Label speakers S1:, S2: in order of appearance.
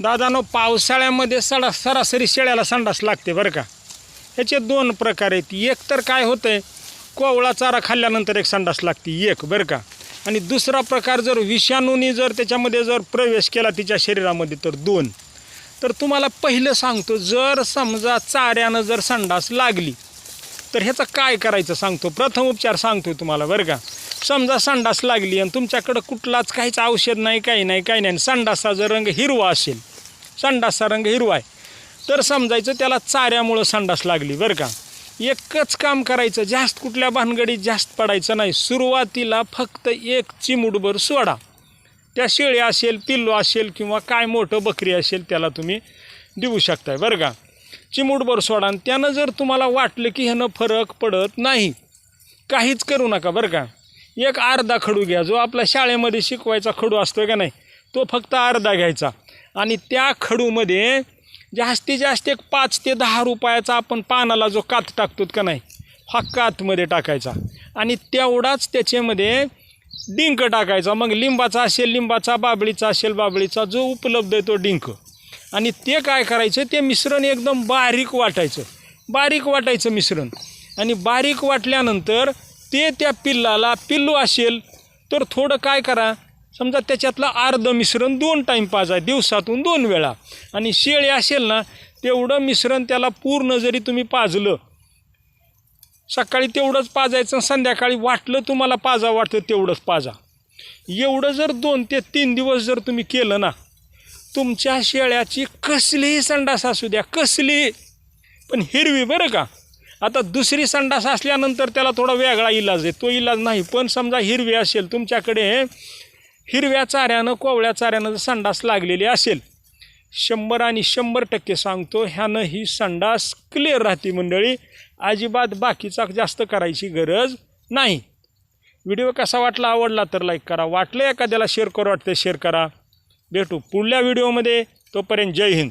S1: दादानो पावसाळ्यामध्ये सडा सरासरी शेळ्याला संडास लागते बरं का. ह्याचे दोन प्रकार आहेत. एक तर काय होतं आहे कोवळा चारा खाल्ल्यानंतर एक संडास लागते एक बरं का. आणि दुसरा प्रकार जर विषाणूनी जर त्याच्यामध्ये जर प्रवेश केला तिच्या शरीरामध्ये तर दोन. तर तुम्हाला पहिलं सांगतो जर समजा चाऱ्यानं जर संडास लागली तर ह्याचं काय करायचं सांगतो? प्रथम उपचार सांगतो तुम्हाला बरं का. समजा संडास लागली आणि तुमच्याकडं कुठलाच काहीच औषध नाही काही नाही काही नाही. आणि संडासाचा रंग हिरवा असेल. संडासचा रंग हिरवा आहे. तर समजायचं त्याला चाऱ्यामुळं संडास लागली बरं का. एकच काम करायचं जास्त कुठल्या भानगडीत जास्त पडायचं नाही. सुरुवातीला फक्त एक चिमुडभर सोडा. त्या शेळी असेल पिल्लू असेल किंवा काय मोठं बकरी असेल त्याला तुम्ही देऊ शकताय बरं का. चिमूटभर सोडा आणि त्यानं जर तुम्हाला वाटलं की ह्यानं फरक पडत नाही काहीच करू नका बरं का. एक अर्धा खडू घ्या जो आपल्या शाळेमध्ये शिकवायचा खडू असतो का नाही तो फक्त अर्धा घ्यायचा. आणि त्या खडूमध्ये जास्तीत जास्त एक पाच ते दहा रुपयाचा आपण पानाला जो कात टाकतो का नाही हा कातमध्ये टाकायचा. आणि तेवढाच त्याच्यामध्ये डिंक टाकायचा. मग लिंबाचा असेल लिंबाचा बाबळीचा असेल बाबळीचा जो उपलब्ध आहे तो डिंक. आणि ते काय करायचं ते मिश्रण एकदम बारीक वाटायचं. बारीक वाटायचं मिश्रण. आणि बारीक वाटल्यानंतर ते त्या पिल्लाला पिल्लू असेल तर थोडं काय करा समजा त्याच्यातलं अर्ध मिश्रण दोन टाईम पाजा दिवसातून दोन वेळा. आणि शेळी असेल ना तेवढं मिश्रण त्याला पूर्ण जरी तुम्ही पाजलं सकाळी तेवढंच पाजायचं संध्याकाळी वाटलं तुम्हाला पाजा वाटतं तेवढंच पाजा. एवढं जर दोन ते तीन दिवस जर तुम्ही केलं ना तुमच्या शेळ्याची कसलीही संडास असू द्या कसली पण हिरवी बरं का? आता दुसरी संडास असल्यानंतर त्याला थोडा वेगळा इलाज आहे. तो इलाज नाही पण समजा हिरवी असेल तुमच्याकडे हिरव्या चाऱ्यानं कोवळ्या चाऱ्यानं जर संडास लागलेली असेल शंभर आणि शंभर टक्के सांगतो ह्यानं ही संडास क्लिअर राहते मंडळी. अजिबात बाकीचा जास्त करायची गरज नाही. व्हिडिओ कसा वाटला आवडला तर लाईक करा. वाटलं एखाद्याला शेअर करू वाटतं शेअर करा. भेटू पुढल्या व्हिडिओमध्ये तोपर्यंत जय हिंद.